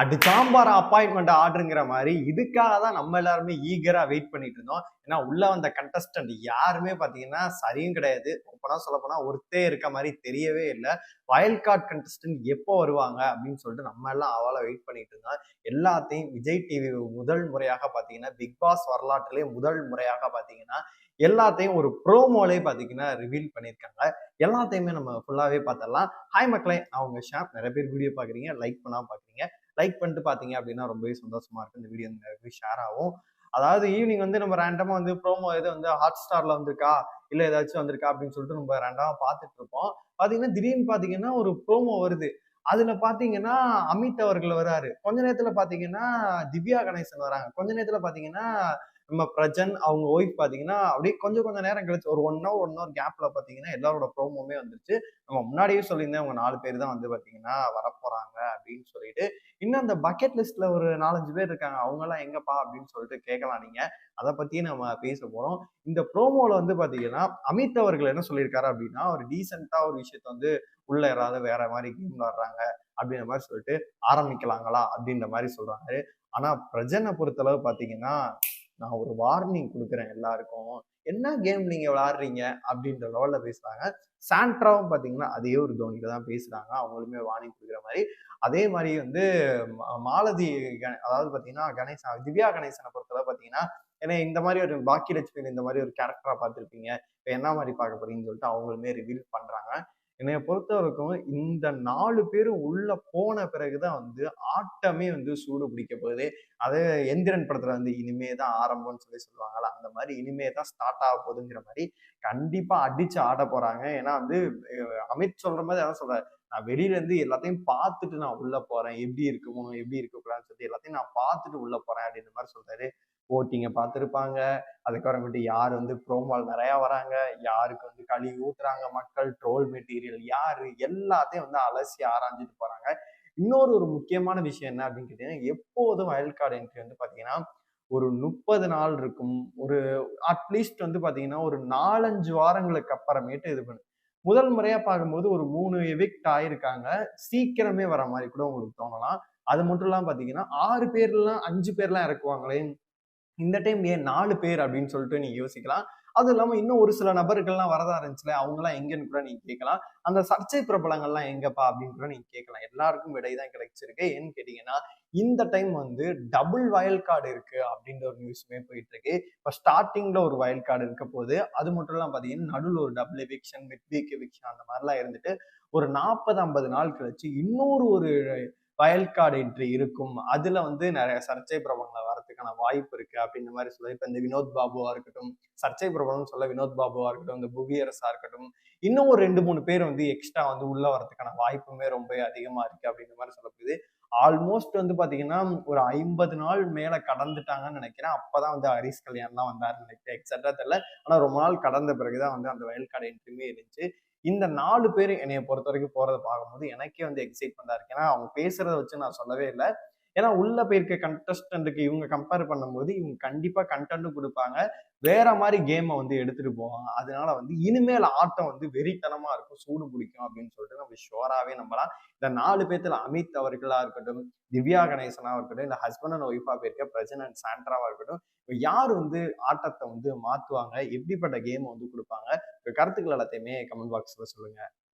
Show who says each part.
Speaker 1: அடி சாம்பார் அப்பாயின்மெண்ட் ஆர்டருங்கிற மாதிரி இதுக்காக தான் நம்ம எல்லாருமே ஈகராக வெயிட் பண்ணிட்டு இருந்தோம். ஏன்னா உள்ள வந்த கண்டஸ்டன்ட் யாருமே பார்த்தீங்கன்னா சரியும் கிடையாது. ஒப்பனா சொல்ல போனால் ஒருத்தே இருக்க மாதிரி தெரியவே இல்லை. வயல் கார்டு கண்டஸ்டன்ட் எப்போ வருவாங்க அப்படின்னு சொல்லிட்டு நம்ம எல்லாம் அவளை வெயிட் பண்ணிட்டு இருந்தோம். எல்லாத்தையும் விஜய் டிவி முதல் முறையாக பார்த்தீங்கன்னா பிக் பாஸ் வரலாற்றிலே முதல் முறையாக பார்த்தீங்கன்னா எல்லாத்தையும் ஒரு ப்ரோமோலே பார்த்தீங்கன்னா ரிவீல் பண்ணியிருக்காங்க. எல்லாத்தையுமே நம்ம ஃபுல்லாகவே பார்த்துடலாம். ஹாய் மக்களே அவங்க உங்க ஷாப் நிறைய பேர் வீடியோ பார்க்குறீங்க லைக் பண்ணால் பார்க்குறீங்க. லைக் பண்ணிட்டு பார்த்தீங்க அப்படின்னா ரொம்பவே சந்தோஷமா இருக்கு. இந்த வீடியோ நிறைய ஷேர் ஆகும். அதாவது ஈவினிங் வந்து நம்ம ரேண்டமாக வந்து ப்ரோமோ எது வந்து ஹாட் ஸ்டாரில் வந்திருக்கா? இல்லை ஏதாச்சும் வந்திருக்கா? அப்படின்னு சொல்லிட்டு நம்ம ரேண்டமாக பார்த்துட்டு இருப்போம். பார்த்தீங்கன்னா திடீர்னு பார்த்தீங்கன்னா ஒரு ப்ரோமோ வருது. அதுல பாத்தீங்கன்னா அமித் அவர்கள் வராரு. கொஞ்ச நேரத்துல பாத்தீங்கன்னா திவ்யா கணேசன் வராங்க. கொஞ்ச நேரத்துல பாத்தீங்கன்னா நம்ம பிரஜன் அவங்க ஒய்ஃப் பார்த்தீங்கன்னா அப்படியே கொஞ்சம் கொஞ்சம் நேரம் கழிச்சு ஒரு ஒன் ஹவர் ஒன் ஹவர் கேப்ல பார்த்தீங்கன்னா எல்லாரோட ப்ரோமோமே வந்துருச்சு. நம்ம முன்னாடியே சொல்லியிருந்தேன் அவங்க நாலு பேர் தான் வந்து பார்த்தீங்கன்னா வரப்போறாங்க அப்படின்னு சொல்லிட்டு. இன்னும் அந்த பக்கெட் லிஸ்ட்ல ஒரு நாலஞ்சு பேர் இருக்காங்க. அவங்கெல்லாம் எங்கப்பா அப்படின்னு சொல்லிட்டு கேட்கலாம் நீங்க. அதை பத்தியே நம்ம பேச போறோம். இந்த ப்ரோமோல வந்து பாத்தீங்கன்னா அமித் அவர்கள் என்ன சொல்லியிருக்காரு அப்படின்னா ஒரு டீசெண்டா ஒரு விஷயத்த வந்து உள்ள யாராவது வேற மாதிரி கேம் விளாடுறாங்க அப்படின்ற மாதிரி சொல்லிட்டு ஆரம்பிக்கலாங்களா அப்படின்ற மாதிரி சொல்றாரு. ஆனா பிரஜனை பொறுத்தளவு பாத்தீங்கன்னா நான் ஒரு வார்னிங் கொடுக்குறேன் எல்லாருக்கும். என்ன கேம் நீங்க விளாடுறீங்க? அப்படின்ற லெவல்ல பேசுறாங்க. சாண்ட்ராவும் பாத்தீங்கன்னா அதே ஒரு தோனியில தான் பேசுறாங்க. அவங்களுமே வார்னிங் கொடுக்குற மாதிரி. அதே மாதிரி வந்து மாலதி கண- அதாவது பாத்தீங்கன்னா கணேசன் திவ்யா கணேசனை பொறுத்தளவு பாத்தீங்கன்னா ஏன்னா இந்த மாதிரி ஒரு பாக்கி லட்சுமி இந்த மாதிரி ஒரு கேரக்டரா பார்த்துருப்பீங்க இப்போ என்ன மாதிரி பார்க்க போறீங்கன்னு சொல்லிட்டு அவங்களுமே ரிவீல் பண்றாங்க. என்னைய பொறுத்த வரைக்கும் இந்த நாலு பேரும் உள்ள போன பிறகுதான் வந்து ஆட்டமே வந்து சூடு பிடிக்க போகுது. அது எந்திரன் படத்துல வந்து இனிமே தான் ஆரம்பம்னு சொல்லி சொல்லுவாங்கல்ல அந்த மாதிரி இனிமே தான் ஸ்டார்ட் ஆக போகுதுங்கிற மாதிரி கண்டிப்பா அடிச்சு ஆட போறாங்க. ஏன்னா வந்து அமித் சொல்ற மாதிரி அதான் சொல்றாரு நான் வெளியில இருந்து எல்லாத்தையும் பார்த்துட்டு நான் உள்ள போறேன். எப்படி இருக்குமோ எப்படி இருக்கக்கூடாதுன்னு சொல்லி எல்லாத்தையும் நான் பார்த்துட்டு உள்ள போறேன் அப்படின்ற மாதிரி சொல்றாரு. ஓட்டிங்க பார்த்துருப்பாங்க. அதுக்கப்புறமேட்டு யார் வந்து ப்ரோமால் நிறையா வராங்க. யாருக்கு வந்து களி ஊத்துறாங்க மக்கள் ட்ரோல் மெட்டீரியல் யார்? எல்லாத்தையும் வந்து அலசி ஆராய்ஞ்சிட்டு போகிறாங்க இன்னொரு ஒரு முக்கியமான விஷயம் என்ன அப்படின்னு கேட்டீங்கன்னா எப்போதும் வயல் கார்டு என்ட்ரி வந்து பார்த்தீங்கன்னா ஒரு முப்பது நாள் இருக்கும். ஒரு அட்லீஸ்ட் வந்து பார்த்தீங்கன்னா ஒரு நாலஞ்சு வாரங்களுக்கு அப்புறமேட்டு இது பண்ணு. முதல் முறையாக பார்க்கும்போது ஒரு மூணு எவிக்ட் ஆயிருக்காங்க. சீக்கிரமே வர மாதிரி கூட உங்களுக்கு தோணலாம். அது மட்டும் இல்லாமல் பார்த்தீங்கன்னா ஆறு பேர்லாம் அஞ்சு பேர்லாம் இறக்குவாங்களே. இந்த டைம் ஏன் நாலு பேர் அப்படின்னு சொல்லிட்டு நீ யோசிக்கலாம். அதுவும் இல்லாமல் இன்னும் ஒரு சில நபர்கள்லாம் வரதா இருந்துச்சுல அவங்களாம் எங்கன்னு கூட நீங்க கேட்கலாம். அந்த சர்ச்சை பிரபலங்கள்லாம் எங்கப்பா அப்படின்னு கூட நீங்க கேட்கலாம். எல்லாருக்கும் விடை தான் கிடைச்சிருக்கு. ஏன்னு கேட்டீங்கன்னா இந்த டைம் வந்து டபுள் வயல் கார்டு இருக்கு அப்படின்ற ஒரு நியூஸுமே போயிட்டு இருக்கு இப்போ ஸ்டார்டிங்ல ஒரு வயல் கார்டு இருக்க போது அது மட்டும் இல்லாம பார்த்தீங்கன்னா நடுவில் ஒரு double eviction mid week eviction அந்த மாதிரிலாம் இருந்துட்டு ஒரு நாற்பது ஐம்பது நாள் கழிச்சு இன்னொரு ஒரு வயல் கார்டு என்ட்ரி இருக்கும். அதுல வந்து நிறைய சர்ச்சை பிரபலங்களை வரதுக்கான வாய்ப்பு இருக்கு அப்படின்ற மாதிரி சொல்லி இப்ப இந்த வினோத் பாபுவா இருக்கட்டும் சர்ச்சை பிரபலம் சொல்ல வினோத் பாபுவா இருக்கட்டும் இந்த புவியரசா இருக்கட்டும் இன்னும் ஒரு ரெண்டு மூணு பேர் வந்து எக்ஸ்ட்ரா வந்து உள்ள வரதுக்கான வாய்ப்புமே ரொம்ப அதிகமா இருக்கு அப்படின்ற மாதிரி சொல்லப்படுது. ஆல்மோஸ்ட் வந்து பாத்தீங்கன்னா ஒரு ஐம்பது நாள் மேல கடந்துட்டாங்கன்னு நினைக்கிறேன். அப்பதான் வந்து ஹரிஸ் கல்யாண்லாம் வந்தாருன்னு நினைக்கிறேன். எக்ஸட்ரா தெரியல. ஆனா ரொம்ப நாள் கடந்த பிறகுதான் வந்து அந்த வயல் கார்டு என்ட்ரியுமே இருந்துச்சு. இந்த நாலு பேர் என்னைய பொறுத்த வரைக்கும் போறதை பார்க்கும்போது எனக்கே வந்து எக்ஸைட்மெண்டா இருக்கு. ஏன்னா அவங்க பேசுறத வச்சு நான் சொல்லவே இல்லை. ஏன்னா உள்ள போயிருக்க கண்டஸ்டன்ட்டுக்கு இவங்க கம்பேர் பண்ணும்போது இவங்க கண்டிப்பா கண்டென்ட்டும் கொடுப்பாங்க. வேற மாதிரி கேமை வந்து எடுத்துட்டு போவாங்க. அதனால வந்து இனிமேல் ஆட்டம் வந்து வெறித்தனமா இருக்கும். சூடு பிடிக்கும் அப்படின்னு சொல்லிட்டு நம்ம ஷோராகவே நம்பலாம். இந்த நாலு பேர்த்துல அமித் அவர்களா இருக்கட்டும் திவ்யா கணேசனா இருக்கட்டும் இந்த ஹஸ்பண்ட் அண்ட் ஒய்ஃபா போயிருக்க பிரஜன் அண்ட் சாண்ட்ராவா இருக்கட்டும் யார் வந்து ஆட்டத்தை வந்து மாத்துவாங்க? எப்படிப்பட்ட கேம் வந்து கொடுப்பாங்க? கருத்துக்கள் எல்லாத்தையுமே கமெண்ட் பாக்ஸில் சொல்லுங்கள்